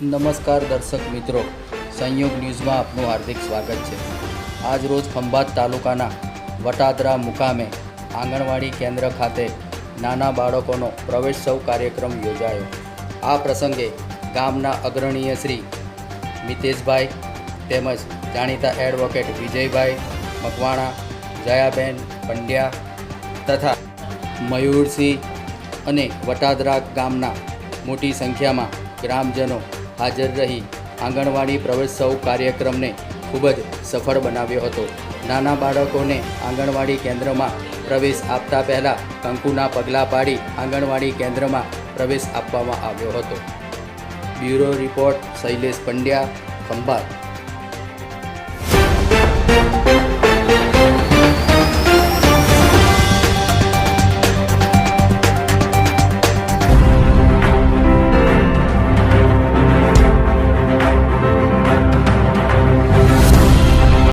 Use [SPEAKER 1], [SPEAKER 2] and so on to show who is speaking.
[SPEAKER 1] નમસ્કાર દર્શક મિત્રો. સંયોગ ન્યૂઝમાં આપનું હાર્દિક સ્વાગત છે. આજ રોજ ખંભાત તાલુકાના વટાદરા મુકામે આંગણવાડી કેન્દ્ર ખાતે નાના બાળકોનો પ્રવેશોત્સવ કાર્યક્રમ યોજાયો. આ પ્રસંગે ગામના અગ્રણીય શ્રી મિતેશભાઈ તેમજ જાણીતા એડવોકેટ વિજયભાઈ મકવાણા, જયાબેન પંડ્યા તથા મયુરસિંહ અને વટાદરા ગામના મોટી સંખ્યામાં ગ્રામજનો હાજર રહી આંગણવાડી પ્રવેશોત્સવ કાર્યક્રમને ખૂબ જ સફળ બનાવ્યો હતો. નાના બાળકોને આંગણવાડી કેન્દ્રમાં પ્રવેશ આપતા પહેલાં કંકુના પગલાં પાડી આંગણવાડી કેન્દ્રમાં પ્રવેશ આપવામાં આવ્યો હતો. Bureau report Shailesh Pandya, Khambhat.